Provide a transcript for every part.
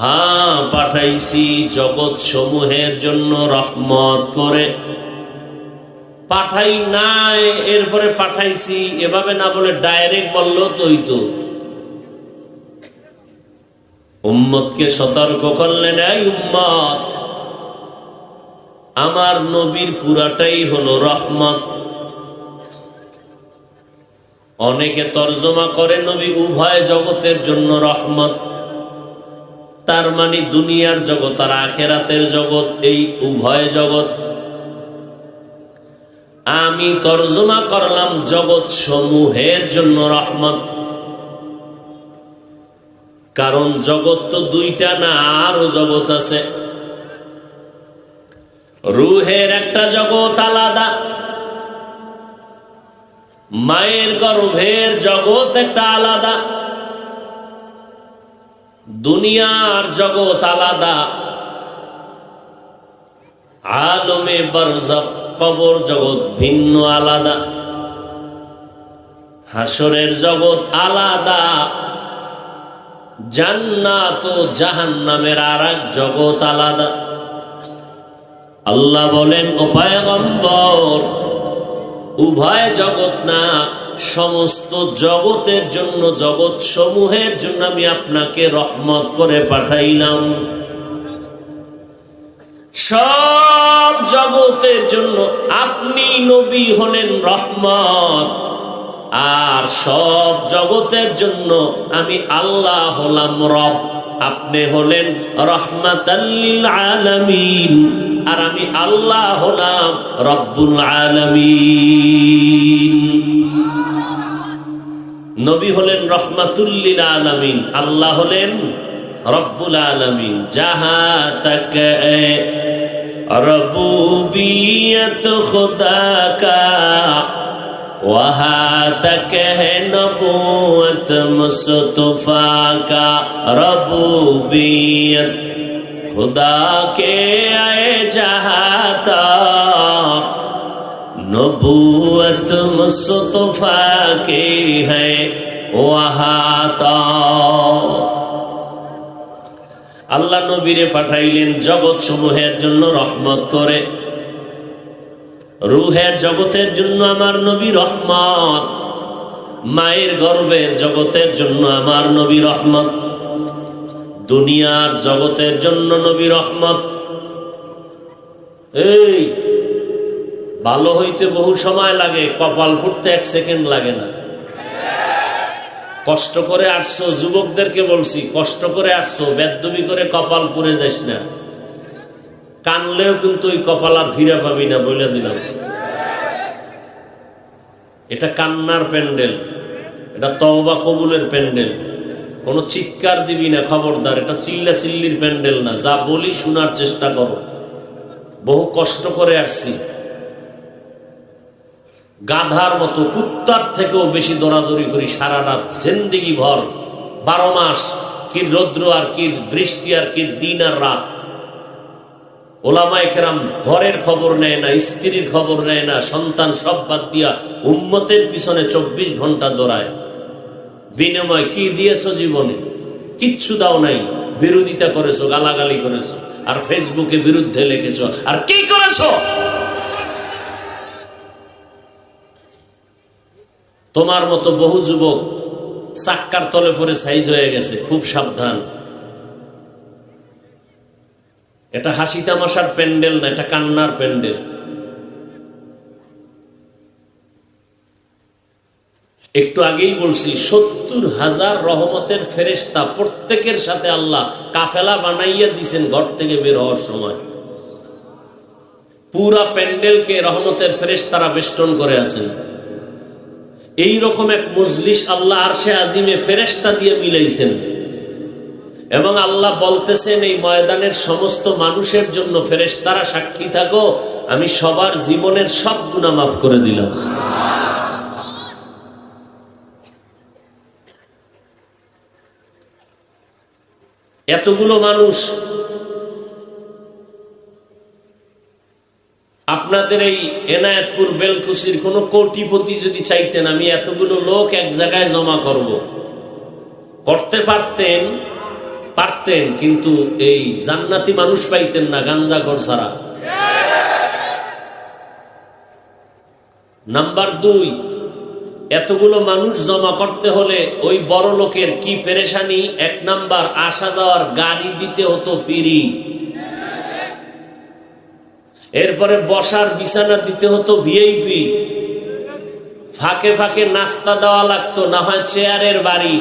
হ্যাঁ পাঠাইছি জগৎ সমূহের জন্য রহমত করে। পাঠাই নাই, এরপরে পাঠাইছি, এভাবে না বলে ডাইরেক্ট বলল তোই তো। উম্মতকে সতর্ক করলেন এই উম্মত। আমার নবীর পুরাটাই হলো রহমত। অনেকে তর্জমা করে, নবী উভয় জগতের জন্য রহমত। তার মানে দুনিয়ার জগৎ আর আখেরাতের জগৎ, এই উভয় জগৎ। আমি তর্জমা করলাম জগৎ সমূহের জন্য রহমত। কারণ জগৎ তো দুইটা না আরও জগৎ আছে। রুহের একটা জগৎ আলাদা। মায়ের গর্ভের জগৎ একটা আলাদা। দুনিয়ার জগৎ আলাদা। আলমে বরজখ কবর জগৎ ভিন্ন আলাদা। হাসরের জগৎ আলাদা। জান্নাত ও জাহান্নামের আর এক জগৎ আলাদা। আল্লাহ বলেন, ও পায়গম্বর, উভয় জগৎ না সমস্ত জগতের জন্য জগৎ সমূহের জন্য আমি আপনাকে রহমত করে পাঠাইলাম। সব জগতের জন্য আপনি নবী হলেন রহমত। আর সব জগতের জন্য আমি আল্লাহ হলাম রব। আপনি হলেন রহমাতাল্লিল আলামিন। আর আমি আল্লাহ হলাম রব্বুল আলামিন। নবী হলেন রহমাতুল্লিল আলামিন, আল্লাহ হলেন রব্বুল আলামিন। যাহা তক রবুবিয়ত খুদা وہاں تک ہے نبوت مصطفیٰ کا ربوبیت خدا کے اے جہاتا نبوت مصطفیٰ کی ہے وہاں تا আল্লাহ নবীরে পাঠাইলেন জগৎ সমূহের জন্য রহমত করে রুহের জগতের জন্য আমার নবী রহমত। মায়ের গর্বের জগতের জন্য আমার নবী রহমত। দুনিয়ার জগতের জন্য নবী রহমত। এই, ভালো হইতে বহু সময় লাগে, কপাল ফুটতে এক সেকেন্ড লাগে না। কষ্ট করে আসছো, যুবকদেরকে বলছি, কষ্ট করে আসছো, বেদবি করে কপাল পুড়ে যাস না। কানলেও কিন্তু ওই কপাল আর ফিরে পাবি না বলে দিলাম। এটা কান্নার প্যান্ডেল, এটা তওবা কবুলের প্যান্ডেল। কোনো চিৎকার দিবি না, খবরদার, এটা চিল্লা চিল্লির প্যান্ডেল না, যা বলি শোনার চেষ্টা করো। বহু কষ্ট করে আসছি। গাধার মতো, কুত্তার থেকেও বেশি দৌড়াদৌড়ি করি সারা রাত, জিন্দিগি ভর। বারো মাস, কি রৌদ্র আর কি বৃষ্টি আর কি দিন আর রাত। ওলামায় কেরাম ঘরের খবর নেয় না, স্ত্রীর খবর নেয় না, সন্তান সব বাদ দিয়া উম্মতের পিছনে চব্বিশ ঘণ্টা দৌড়ায়। বিনিময় কি দিয়েছ জীবনে? কিচ্ছু দাও নাই, বিরোধিতা করেছ, গালাগালি করেছ, আর ফেসবুকে বিরুদ্ধে লিখেছো আর কি করেছ? তোমার মতো বহু যুবক চাক্কার তলে পরে সাইজ হয়ে গেছে, খুব সাবধান। এটা হাসি তামাশার প্যান্ডেল না, এটা কান্নার প্যান্ডেল। একটু আগেই বলছি, সত্তর হাজার রহমতের ফেরেস্তা প্রত্যেকের সাথে আল্লাহ কাফেলা বানাইয়া দিছেন ঘর থেকে বের হওয়ার সময়। পুরা প্যান্ডেলকে রহমতের ফেরেস্তারা বেষ্টন করে আছেন। এই রকম এক মজলিস আল্লাহ আরশে আজিমে ফেরেস্তা দিয়ে মিলাইছেন। এবং আল্লাহ বলতেছেন, এই ময়দানের সমস্ত মানুষের জন্য ফেরেশতারা সাক্ষী থাকো, আমি সবার জীবনের সব গুণা মাফ করে দিলাম। এতগুলো মানুষ, আপনাদের এই এনায়েতপুর বেলকুসির কোনো কোটিপতি যদি চাইতেন, আমি এতগুলো লোক এক জায়গায় জমা করব। করতে পারতেন পারতেন, কিন্তু এই জান্নাতি মানুষ পাইতেন না গাঞ্জাগর ছাড়া। নাম্বার দুই, এতগুলো মানুষ জমা করতে হলে ওই বড় লোকের কি পেরেশানি? এক নাম্বার, আসা যাওয়ার গাড়ি দিতে হতো ফিরি। এরপরে বসার বিছানা দিতে হতো ভিআইপি ফাঁকে ফাঁকে নাস্তা দেওয়া লাগতো, না হয় চেয়ারের বাড়ি।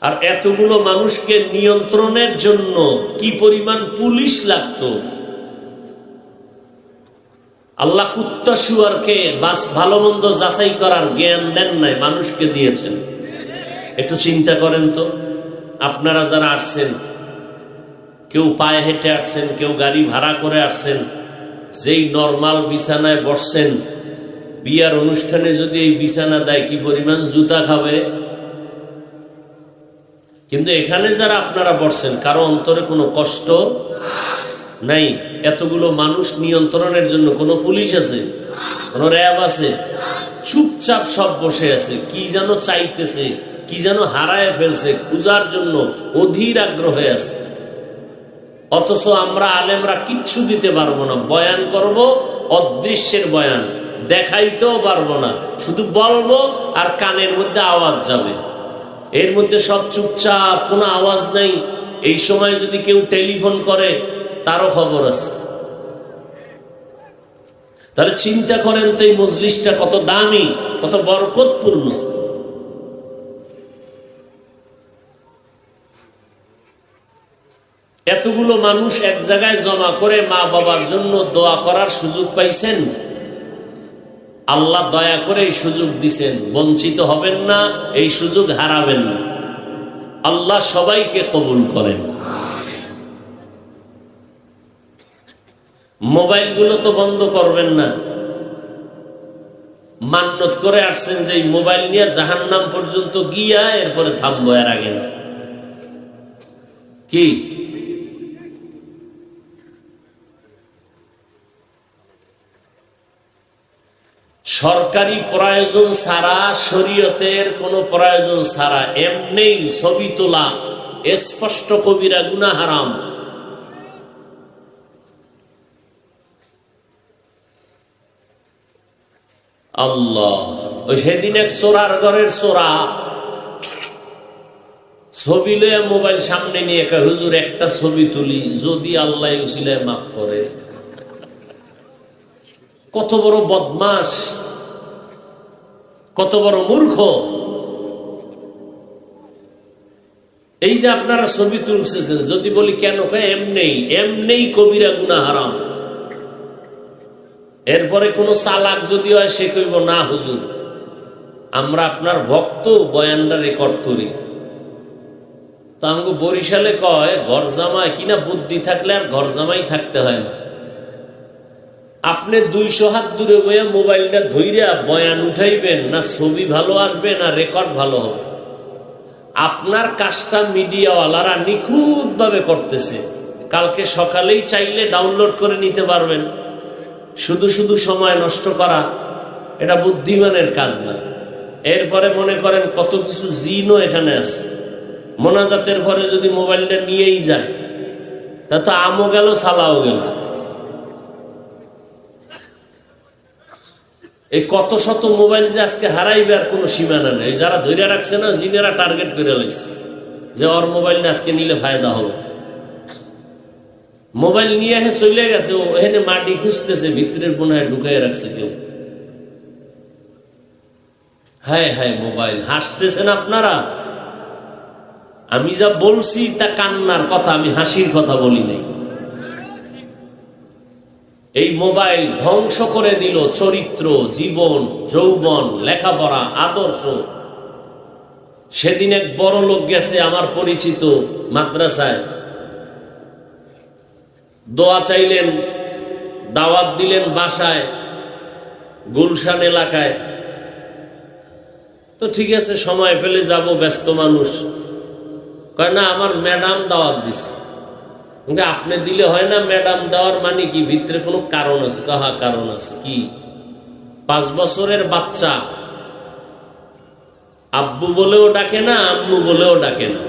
আর এতগুলো মানুষকে নিয়ন্ত্রণের জন্য কি পরিমাণ পুলিশ লাগতো? আল্লাহ কুত্তা শুয়ারকে বাস ভালো মন্দ যাচাই করার জ্ঞান দেন নাই, মানুষকে দিয়েছেন। একটু চিন্তা করেন তো, আপনারা যারা আসছেন, কেউ পায়ে হেঁটে আসছেন, কেউ গাড়ি ভাড়া করে আসছেন, যেই নর্মাল বিছানায় বসছেন, বিয়ার অনুষ্ঠানে যদি এই বিছানা দেয়, কি পরিমাণ জুতা খাবে? কিন্তু এখানে যারা আপনারা বসছেন, কারও অন্তরে কোনো কষ্ট নাই? এতগুলো মানুষ নিয়ন্ত্রণের জন্য কোনো পুলিশ আছে? কোনো র্যাব আছে? চুপচাপ সব বসে আছে। কি যেন চাইতেছে, কি যেন হারায় ফেলছে পূজার জন্য অধীর আগ্রহে আছে। অথচ আমরা আলেমরা কিচ্ছু দিতে পারব না। বয়ান করব, অদৃশ্যের বয়ান। দেখাইতেও পারব না। শুধু বলব আর কানের মধ্যে আওয়াজ যাবে। এর মধ্যে সব চুপচাপ, কোনো আওয়াজ নাই। এই সময় যদি কেউ টেলিফোন করে, তারও খবর আছে। তাহলে চিন্তা করেন তো এই মজলিসটা কত দামি, কত বরকতপূর্ণ। এতগুলো মানুষ এক জায়গায় জমা করে মা বাবার জন্য দোয়া করার সুযোগ পাইছেন? আল্লাহ দয়া করে এই সুযোগ দিছেন। বঞ্চিত হবেন না, এই সুযোগ হারাবেন না। আল্লাহ সবাইকে কবুল করেন। মোবাইলগুলো তো বন্ধ করবেন না। মান্যত করে আসছেন যে মোবাইল নিয়ে জাহান নাম পর্যন্ত গিয়া এরপরে থামবো এর আগে না। কি? সরকারি প্রয়োজন ছাড়া, শরীয়তের কোনো প্রয়োজন ছাড়া, এমনি ছবি তোলা, স্পষ্ট কবিরা গুনা হারাম। আল্লাহ, ওই সেদিন এক চোরার ঘরের চোরা, ছবি লয়ে মোবাইল সামনে নিয়ে কয়, হুজুর, একটা ছবি তুলি, যদি আল্লাহ মাফ করে। কত বড় বদমাস কত বড় মূর্খ। এই যে আপনারা ছবি তুলছেন, যদি বলি কেন, কয় এমনেই এমনেই কবিরা গুনা হারাম। এরপরে কোনো চালাক যদি হয়, সে কইব, না, হুজুর, আমরা আপনার ভক্ত, বয়ানটা রেকর্ড করি। তা আমাকে বরিশালে কয়, ঘর জামাই, কিনা বুদ্ধি থাকলে আর ঘর জামাই থাকতে হয় না। আপনি দুইশো হাত দূরে বয়ে মোবাইলটা ধইরা বয়ান উঠাইবেন না ছবি ভালো আসবে না রেকর্ড ভালো হবে। আপনার কাজটা মিডিয়াওয়ালারা নিখুঁতভাবে করতেছে। কালকে সকালেই চাইলে ডাউনলোড করে নিতে পারবেন। শুধু শুধু সময় নষ্ট করা, এটা বুদ্ধিমানের কাজ না। এরপরে মনে করেন কত কিছু জিনও এখানে আছে। মোনাজাতের পরে যদি মোবাইলটা নিয়েই যায়, তা তো আমও গেল, সালাও গেল। এই কত শত মোবাইল যে আজকে হারাইবে আর কোনো সীমানা নেই। যারা ধৈর্য রাখছে না, জিনেরা টার্গেট করে লাইছে। যে ওর মোবাইলটা আজকে নিলে ফায়দা হবে মোবাইল নিয়ে এসে চলে গেছে, ও এখানে মাটি খুঁজতেছে, ভিতরের বোনায় ঢুকাই রাখছে কেউ। হ্যাঁ হ্যাঁ মোবাইল, হাসতেছেন আপনারা? আমি যা বলছি তা কান্নার কথা, আমি হাসির কথা বলি নাই। এই মোবাইল ধ্বংস করে দিল চরিত্র, জীবন, যৌবন, লেখাপড়া, আদর্শ। সেদিন এক বড় লোক গেছে আমার পরিচিত মাদ্রাসায়। দোয়া চাইলেন, দাওয়াত দিলেন বাসায়, গুলশান এলাকায়। তো ঠিক আছে, সময় পেলে যাব, ব্যস্ত মানুষ। কয়, না, আমার ম্যাডাম দাওয়াত দিছে। কিন্তু আপনি দিলে হয় না, ম্যাডাম, দেওয়ার মানে কি? ভিতরে কোনো কারণ আছে? কাহা কারণ আছে? কি? পাঁচ বছরের বাচ্চা। আব্বু বলেও ডাকে না, আম্মু বলেও ডাকে না।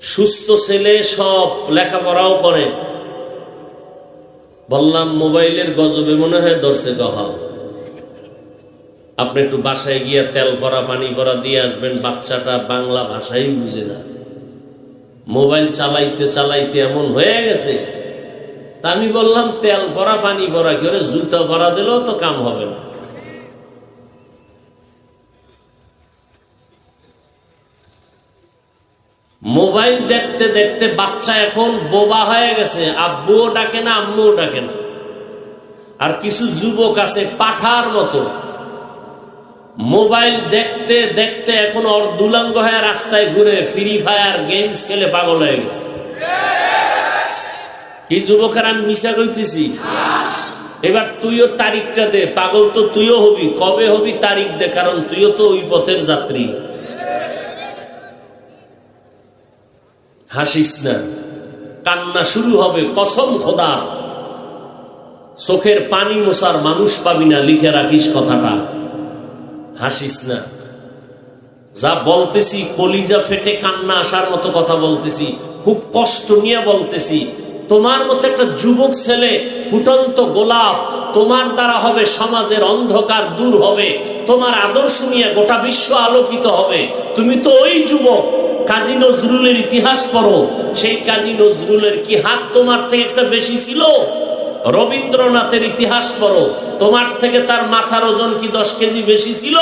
সুস্থ ছেলে সব লেখাপড়াও করে। বললাম, মোবাইলের গজবে মনে হয় দর্শে কহা আপনি একটু বাসায় গিয়ে তেল ভরা, পানি ভরা দিয়ে আসবেন, বাচ্চাটা বাংলা ভাষাই বুঝে না। মোবাইল চালাইতে চালাইতে এমন হয়ে গেছে। তা আমি বললাম, তেল ভরা, পানি ভরা করে জুতা ভরা দিলেও তো কাম হবে না। মোবাইল দেখতে দেখতে বাচ্চা এখন বোবা হয়ে গেছে, আব্বুও ডাকে না, আম্মুও ডাকে না। আর কিছু যুবক আছে পাঠার মতো। মোবাইল দেখতে দেখতে এখন ওর দুলাঙ্গ হয়ে রাস্তায় ঘুরে ফ্রি ফায়ার গেমস খেলে পাগল হয়ে গেছে। কি যুবকের আমি মিশা কইতেছি? এবার তুইও তারিখটা দে, পাগল তো তুইও হবি, কবে হবি তারিখ দে, কারণ তুইও তো ওই পথের যাত্রী। হাসিস না। কান্না শুরু হবে, কসম খোদার। চোখের পানি মোসার মানুষ পাবি না, লিখে রাখিস কথাটা। হাসিস না। যা বলতেছি, কলিজা ফেটে কান্না আসার মতো কথা বলতেছি, খুব কষ্ট নিয়ে বলতেছি। তোমার মতো একটা যুবক ছেলে ফুটন্ত গোলাপ, তোমার দ্বারা হবে সমাজের অন্ধকার দূর হবে, তোমার আদর্শ নিয়ে গোটা বিশ্ব আলোকিত হবে। তুমি তো ওই যুবক, কাজী নজরুলের ইতিহাস পড়ো। সেই কাজী নজরুলের কি হাত তোমার থেকে একটা বেশি ছিল? রবীন্দ্রনাথের ইতিহাস পড়ো। তোমার থেকে তার মাথার ওজন কি দশ কেজি বেশি ছিল?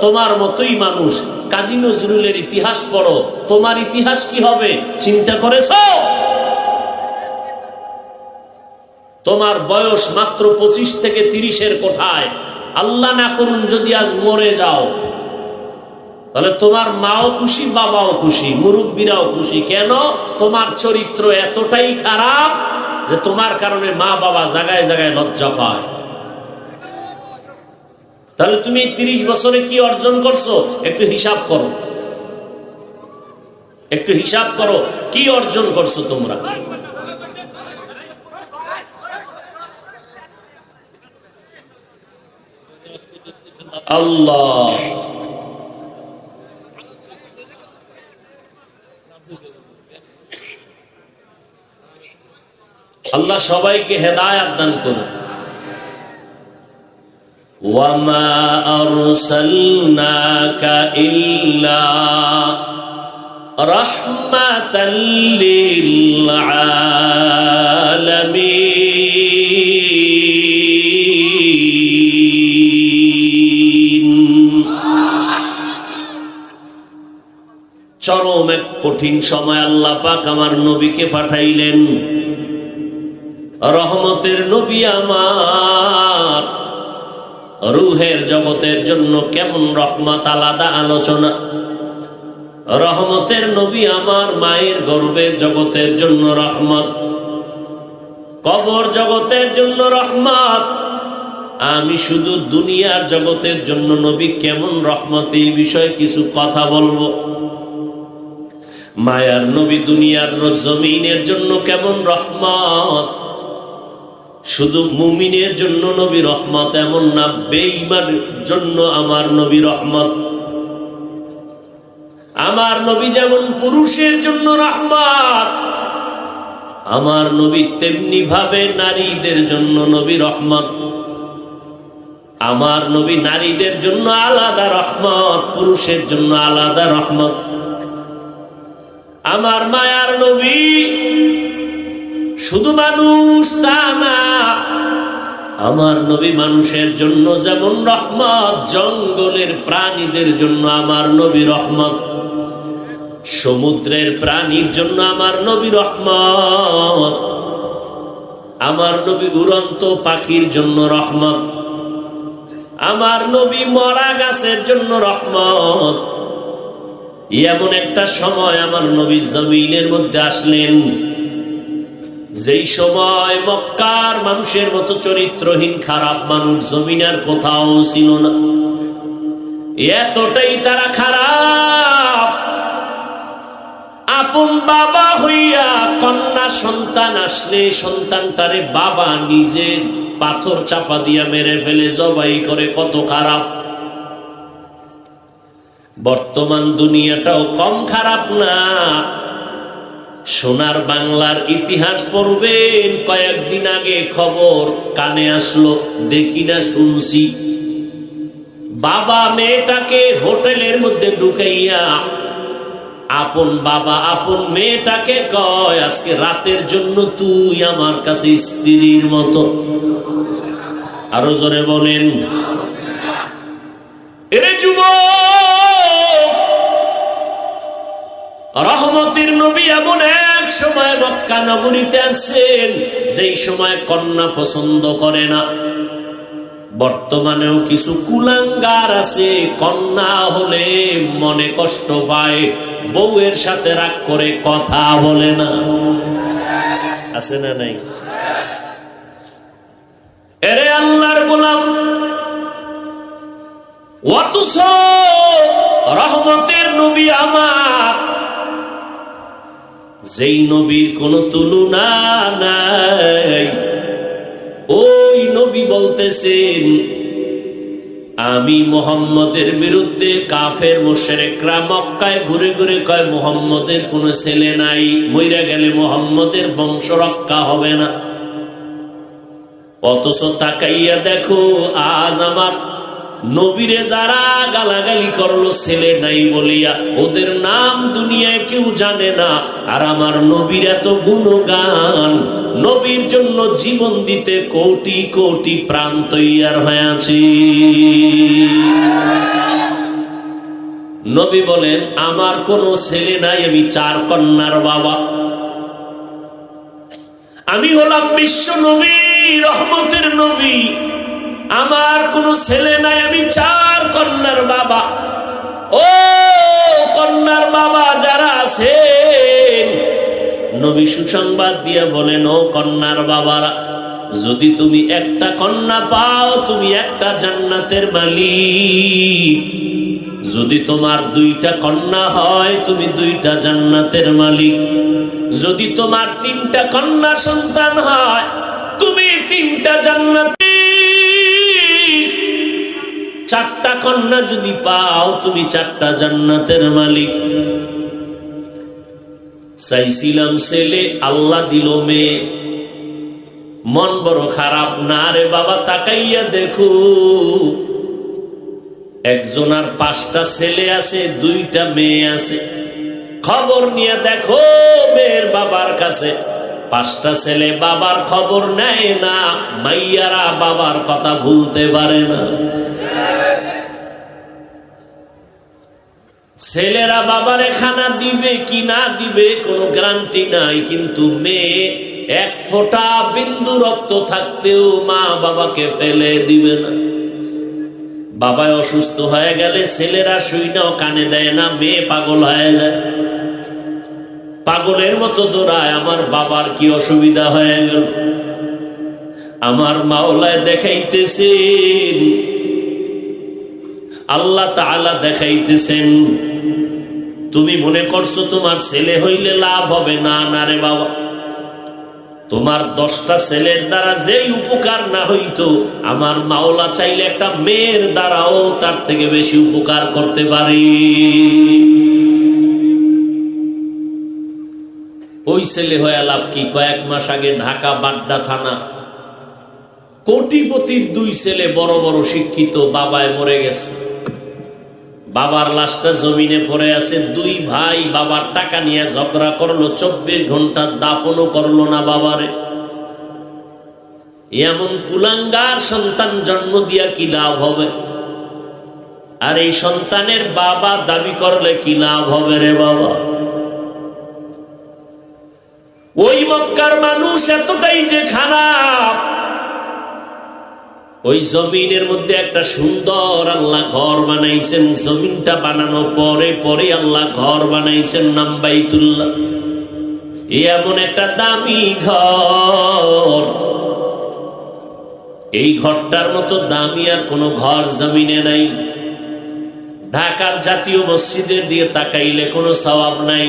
তোমার মতোই মানুষ। কাজী নজরুলের ইতিহাস পড়ো। তোমার ইতিহাস কি হবে? চিন্তা করেছ? তোমার বয়স মাত্র পঁচিশ থেকে তিরিশের কোঠায়। আল্লাহ না করুন যদি আজ মরে যাও। তাহলে তোমার মাও খুশি, বাবাও খুশি, মুরব্বীরাও খুশি। কেন? তোমার চরিত্র এতটাই খারাপ যে তোমার কারণে মা বাবা জায়গায় জায়গায় লজ্জা পায়। তাহলে তুমি তিরিশ বছরে কি অর্জন করছ? একটু হিসাব করো। একটু হিসাব করো, কি অর্জন করছ তোমরা? আল্লাহ। আল্লাহ সবাইকে হেদায়াত দান করুন। وما أرسلناك إلا رحمة للعالمين চরম এক কঠিন সময় আল্লাহ পাক আমার নবীকে পাঠাইলেন রহমতের নবী আমার রুহের জগতের জন্য কেমন রহমত, আলাদা আলোচনা। রহমতের নবী আমার মায়ের গর্বের জগতের জন্য রহমত। কবর জগতের জন্য রহমত। আমি শুধু দুনিয়ার জগতের জন্য নবী কেমন রহমত, এই বিষয়ে কিছু কথা বলব। মায়ার নবী দুনিয়ার জমিনের জন্য কেমন রহমত। শুধু মুমিনের জন্য নবী রহমত এমন না, বেঈমানের জন্য আমার নবী রহমত। আমার নবী যেমন পুরুষের জন্য রহমত, আমার নবী তেমনি ভাবে নারীদের জন্য নবী রহমত। আমার নবী নারীদের জন্য আলাদা রহমত, পুরুষের জন্য আলাদা রহমত। আমার মায়ার নবী শুধু মানুষ তা না, আমার নবী মানুষের জন্য যেমন রহমত, জঙ্গলের প্রাণীদের জন্য আমার নবী রহমত, সমুদ্রের প্রাণীর জন্য আমার নবী রহমত, আমার নবী উড়ন্ত পাখির জন্য রহমত, আমার নবী মরা গাছের জন্য রহমত। এমন একটা সময় আমার নবী জমিনের মধ্যে আসলেন। যেই সময় মক্কার মানুষের মতো চরিত্রহীন খারাপ মানুষ জমিনার কোথাও ছিল না। এতটাই তারা খারাপ। আপন বাবা হইয়া কন্যা সন্তান আসলে সন্তানটারে বাবা নিজে পাথর চাপা দিয়া মেরে ফেলে, জবাই করে, কত খারাপ। বর্তমান দুনিয়াটাও কম খারাপ না। সোনার বাংলার ইতিহাস পড়বেন। কয়েকদিন আগে খবর কানে আসলো, দেখি না শুনছি। বাবা মেয়েটাকে হোটেলের মধ্যে ঢুকাইয়া, আপন বাবা, আপন মেয়েটাকে কয়, আজকে রাতের জন্য তুই আমার কাছে স্ত্রীর মতো। আরও জোরে বলেন, এরে যুব রহমতের নবী এমন এক সময় মক্কা নগরীতে আছেন, যেই সময় কন্যা পছন্দ করে না। বর্তমানেও কিছু কুলাঙ্গার আছে, কন্যা হলে মনে কষ্ট পায়, বউয়ের সাথে রাগ করে কথা বলে না। আছে না নাই? এরে আল্লাহর গোলাম, অথচ রহমতের নবী আমার যেই নবীর কোনো তুলনা নাই। ওই নবী বলতেছেন, আমি মোহাম্মদের বিরুদ্ধে কাফের, মোশেরেকরা মক্কায় ঘুরে ঘুরে কয়, মোহাম্মদের কোনো ছেলে নাই, মইরা গেলে মোহাম্মদের বংশ রক্ষা হবে না। অথচ তাকাইয়া দেখো, আজ আমার নবীরে যারা গালাগালি করল, ছেলে নাই বলিয়া, ওদের নাম দুনিয়ায় কেউ জানে না। আর আমার নবীর এত গুণগান, নবীর জন্য জীবন দিতে কোটি কোটি প্রাণ তৈয়ার হয়ে আছি নবী বলেন, আমার কোনো ছেলে নাই, আমি চার কন্যার বাবা। আমি হলাম বিশ্ব নবী, রহমতের নবী। আমার কোনো ছেলে নাই, আমি চার কন্যার বাবা। ও কন্যার বাবা যারা আছেন, নবী সুসংবাদ দিয়ে বলেন, ও কন্যার বাবারা, যদি তুমি একটা কন্যা পাও, তুমি একটা জান্নাতের মালিক। যদি তোমার দুইটা কন্যা হয়, তুমি দুইটা জান্নাতের মালিক। যদি তোমার তিনটা কন্যা সন্তান হয়, তুমি তিনটা জান্নাতি চারটা কন্যা যদি পাও, তুমি চারটা জান্নাতের মালিক। চাইছিলাম ছেলে, আল্লাহ দিল মেয়ে। মন বড় খারাপ, না রে বাবা, তাকাইয়া দেখো। একজন আর পাঁচটা ছেলে আছে, দুইটা মেয়ে আছে। খবর নিয়ে দেখো, মেয়ের বাবার কাছে। পাঁচটা ছেলে বাবার খবর নেয় না, মাইয়ারা বাবার কথা ভুলতে পারে না। ছেলেরা বাবারে খানা দিবে কি না দিবে কোনো গ্যারান্টি নাই, কিন্তু মেয়ে এক ফোঁটা বিন্দু রক্ত থাকতেও মা বাবাকে ফেলে দিবে না। বাবায় অসুস্থ হয়ে গেলে ছেলেরা শুই নাও কানে দেয় না, মেয়ে পাগল হয়ে যায়। পাগলের মতো দৌড়ায়, আমার বাবার কি অসুবিধা হয়ে গেল? আমার মাওলায় দেখাইতেছেন আল্লাহ তাআলা দেখাইতেছেন, তুমি মনে করছ তোমার ছেলে হইলে লাভ হবে? না না রে বাবা। তোমার দশটা ছেলের দ্বারা যেই উপকার না হইতো, আমার মাওলা চাইলে একটা মেয়ের দ্বারাও তার থেকে বেশি উপকার করতে পারি। ওই ছেলে হয়ে লাভ কি? কয়েক মাস আগে ঢাকা বাড্ডা থানা, কোটিপতির দুই ছেলে বড় বড় শিক্ষিত বাবায় মরে গেছে। বাবার লাশটা জমিনে পড়ে আছে, দুই ভাই বাবার টাকা নিয়ে ঝগড়া করল, চব্বিশ ঘণ্টা দাফনও করল না বাবারে। এমন কুলাঙ্গার সন্তান জন্ম দিয়া কি লাভ হবে? আর এই সন্তানের বাবা দাবি করলে কি লাভ হবে রে বাবা? ওই মক্কার মানুষ এতটাই যে খারাপ ওই জমিনের মধ্যে একটা সুন্দর আল্লাহ ঘর বানাইছেন। জমিনটা বানানো পরে পরে আল্লাহ ঘর বানাইছেন নাম বাইতুল্লাহ। এমন একটা দামি ঘর। এই ঘরটার মতো দামি আর কোনো ঘর জমিনে নাই। ঢাকার জাতীয় মসজিদের দিয়ে তাকাইলে কোনো সওয়াব নাই।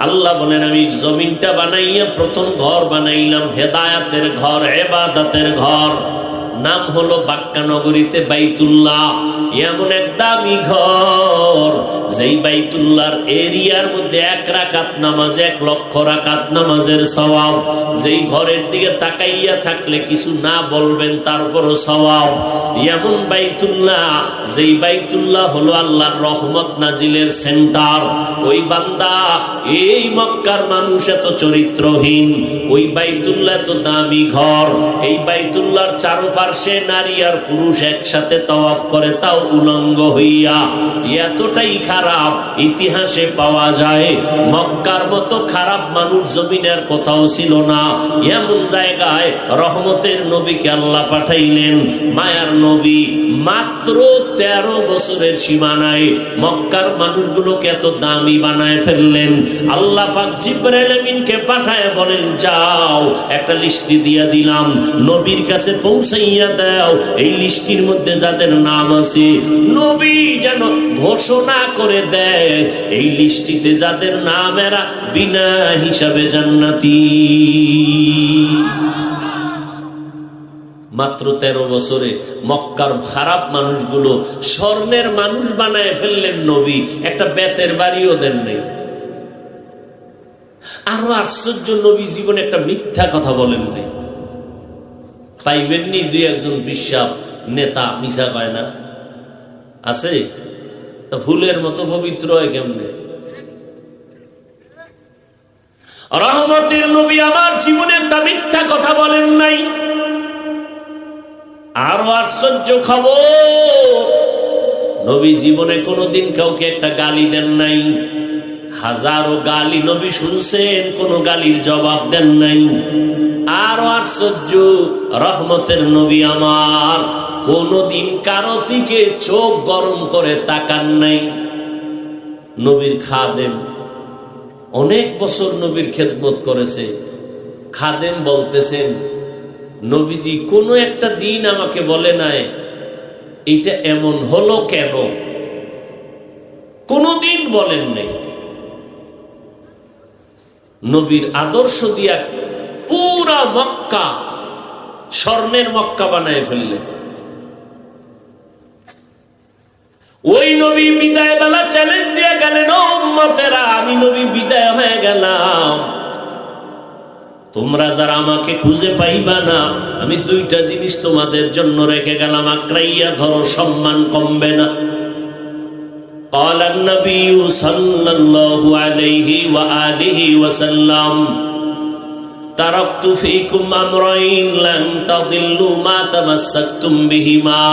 আল্লাহ বলেন, আমি জমিনটা বানাইয়া প্রথম ঘর বানাইলাম, হেদায়াতের ঘর, এবাদাতের ঘর। নাম হলো বাক্কা নগরীতে বাইতুল্লাহ। এমন এক দামি ঘর। যেই বাইতুল্লাহর এরিয়ার মধ্যে এক রাকাত নামাজ, এক লক্ষ রাকাত নামাজের সওয়াব, যেই ঘরের দিকে তাকাইয়া থাকলে কিছু না বলবেন তারপরও সওয়াব। এমন বাইতুল্লাহ, যেই বাইতুল্লাহ হলো আল্লাহর রহমত নাজিলের সেন্টার। ওই বান্দা, এই মক্কার মানুষ এত চরিত্রহীন, ওই বাইতুল্লাহ তো দামি ঘর, এই বাইতুল্লাহর চারপাশে নারী আর পুরুষ একসাথে তওয়াফ করে, তাও উলঙ্গ হইয়া। এতটাই খারাপ ইতিহাসে পাওয়া যায়। মক্কার মতো খারাপ মানুষ জমিনের কোথাও ছিল না। এমন জায়গায় রহমতের নবীকে আল্লাহ পাঠাইলেন। মায়ার নবী মাত্র তেরো বছরের সীমানায় মক্কার মানুষগুলোকে এত দামি বানায় ফেললেন। আল্লাহ পাক জিব্রাইল পাঠায় বলেন, যাও, একটা লিস্টি দিয়া দিলাম। নবীর কাছে পৌঁছাইয়া দাও। এই লিস্টির মধ্যে যাদের নাম আছে, নবী যেন ঘোষণা করে দেয়। এই লিস্টিতে যাদের নাম এরা বিনা হিসাবে জান্নাতি। মাত্র তেরো বছরে মক্কার খারাপ মানুষগুলো স্বর্ণের মানুষ বানায় ফেললেন নবী, একটা বেতের বাড়িও দেন নেই। আরও আশ্চর্য, নবী জীবনে একটা মিথ্যা কথা বলেন নেই। পাইবেননি দুই একজন বিশ্বাস নেতা, মিশা পায় না আছে? তা ফুলের মতো পবিত্র হয় কেমনে? রহমতের নবী আমার জীবনে একটা মিথ্যা কথা বলেন নাই। আরও আশ্চর্য খবর, নবী জীবনে কোনোদিন কাউকে একটা গালি দেন নাই। হাজারো গালি নবী শুনছেন, কোনো গালির জবাব দেন নাই। আরও আশ্চর্য, রহমতের নবী আমার কোনদিন কারও দিকে চোখ গরম করে তাকান নাই। নবীর খাদেম অনেক বছর নবীর খেদমত করেছে। খাদেম বলতেছেন, নবীজি, কোনো একটা দিন আমাকে বলে নাই এইটা এমন হলো কেন? কোনোদিন বলেন নেই। নবীর আদর্শ দিয়া পুরা মক্কা স্বর্ণের মক্কা বানায় ফেললেন। ওই নবী বিদায় বেলা চ্যালেঞ্জ দিয়ে গেলেন ও উম্মতেরা আমি নবী বিদায় হয়ে গেলাম তোমরা যারা আমাকে খুঁজে পাইবা না আমি দুইটা জিনিস তোমাদের জন্য রেখে গেলাম আক্রাইয়া ধরো সম্মান কমবে না قال النبي صلى الله عليه وآله وسلم تركت فيكم أمرين لن تضلوا ما تمسكتم بهما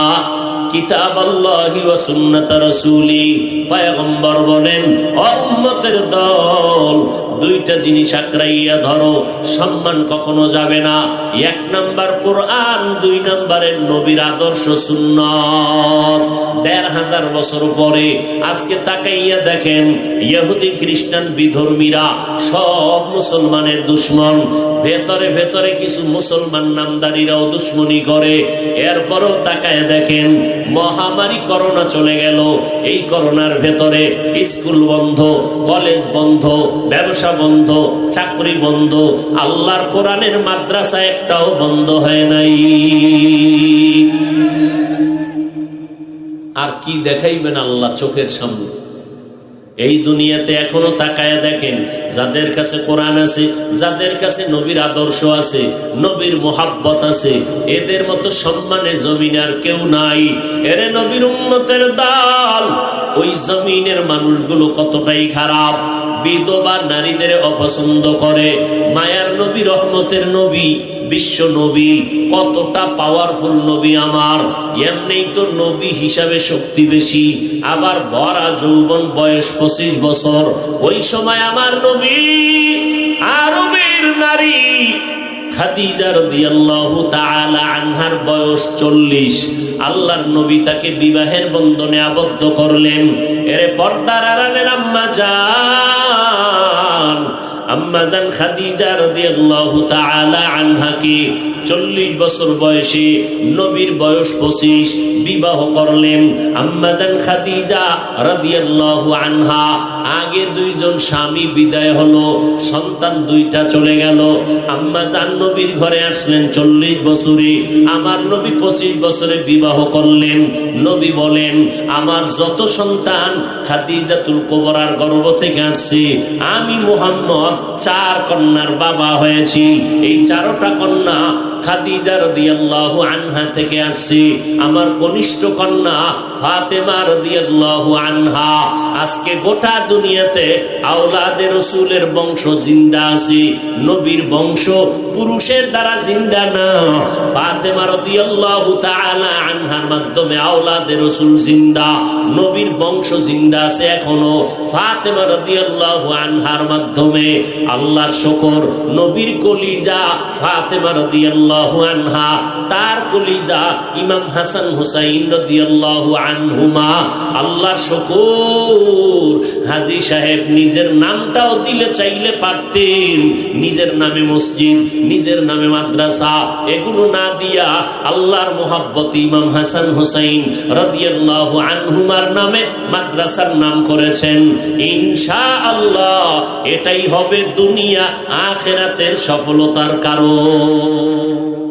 কিতাব আল্লাহি ওয়া সুন্নাত রাসূলি। পয়গম্বর বলেন উম্মতের দল দুইটা জিনিস আঁকড়াইয়া ধরো, সম্মান কখনো যাবে না। এক নাম্বার কোরআন, দুই নাম্বারের নবীর আদর্শ সুন্নত। দেড় হাজার বছর পরে আজকে তাকাইয়া দেখেন, ইহুদি খ্রিস্টান বিধর্মীরা সব মুসলমানের দুশ্মন। ভেতরে ভেতরে কিছু মুসলমান নামদারিরাও দুশ্মনী করে। এরপরও তাকায় দেখেন, মহামারী করোনা চলে গেল। এই করোনার ভেতরে স্কুল বন্ধ, কলেজ বন্ধ, ব্যবসা বন্ধ, চাকরি বন্ধ, আল্লাহর কোরআনের মাদ্রাসা একটাও বন্ধ হয় নাই। আর কি দেখাইবেন আল্লাহ চোখের সামনে? এই দুনিয়াতে এখনও তাকায়া দেখেন, যাদের কাছে কোরআন আছে, যাদের কাছে নবীর আদর্শ আছে, নবীর মোহাব্বত আছে, এদের মতো সম্মানে জমিন আর কেউ নাই। এরে নবীর উম্মতের দাল, ওই জমিনের মানুষগুলো কতটাই খারাপ? বিধবা নারীদের অপছন্দ করে। মায়ার নবী, রহমতের নবী, বিশ্ব নবী, কতটা পাওয়ারফুল নবী আমার। এমনি তো নবী হিসাবে শক্তি বেশি। আবার বড়া যৌবন বয়স পঁচিশ বছর। ওই সময় আমার নবী আরবের নারী। খাদিজা রাদিয়াল্লাহু তাআলা আনহার বয়স চল্লিশ। আল্লাহর নবী তাকে বিবাহের বন্ধনে আবদ্ধ করলেন। এরে পর্দার আড়ালের আম্মা যান আম্মাজান খাদিজা রাদিয়াল্লাহু তাআলা আনহাকে চল্লিশ বছর বয়সে নবীর বয়স পঁচিশ বিবাহ করলেন। আম্মাজান খাদিজা রাদিয়াল্লাহু আনহা, আগে দুইজন স্বামী বিদায় হলো, সন্তান দুইটা চলে গেল। আম্মাজান নবীর ঘরে আসলেন চল্লিশ বছরে, আমার নবী পঁচিশ বছরে বিবাহ করলেন। নবী বলেন, আমার যত সন্তান খাদিজাতুল কোবরার গর্ভ থেকে আসছে, আমি মুহাম্মদ চার কন্যার বাবা হয়েছি। এই চারোটা কন্যা খাদিজা রাদিয়াল্লাহু আনহা থেকে আসছি। আমার কনিষ্ঠ কন্যা ফাতেমা রাদিয়াল্লাহু আজকে গোটা দুনিয়াতে আওলাদে রসুলের বংশ জিন্দা আছে, নবীর বংশ পুরুষের দ্বারা জিন্দা না। ফাতেমা আনহার মাধ্যমে আওলাদে রসুল জিন্দা, নবীর বংশ জিন্দা আছে এখনও। ফাতেমা রাদিয়াল্লাহু আনহার মাধ্যমে আল্লাহর শকর, নবীর কলিজা ফাতেমা রাদিয়াল্লাহু আনহা, তার কলিজা ইমাম হাসান হুসাইন রাদিয়াল্লাহু আনহুমা, আল্লাহর শকর। হাজী সাহেব নিজের নামটাও দিলে চাইলে পারতেন। নিজের নামে মসজিদ, নিজের নামে মাদ্রাসা, এগুলো না দিয়া আল্লাহর মোহাব্বত ইমাম হাসান হুসাইন রাদিয়াল্লাহু আনহুমার নামে মাদ্রাসার নাম করেছেন। ইনশা আল্লাহ এটাই হবে দুনিয়া আখেরাতের সফলতার কারণ।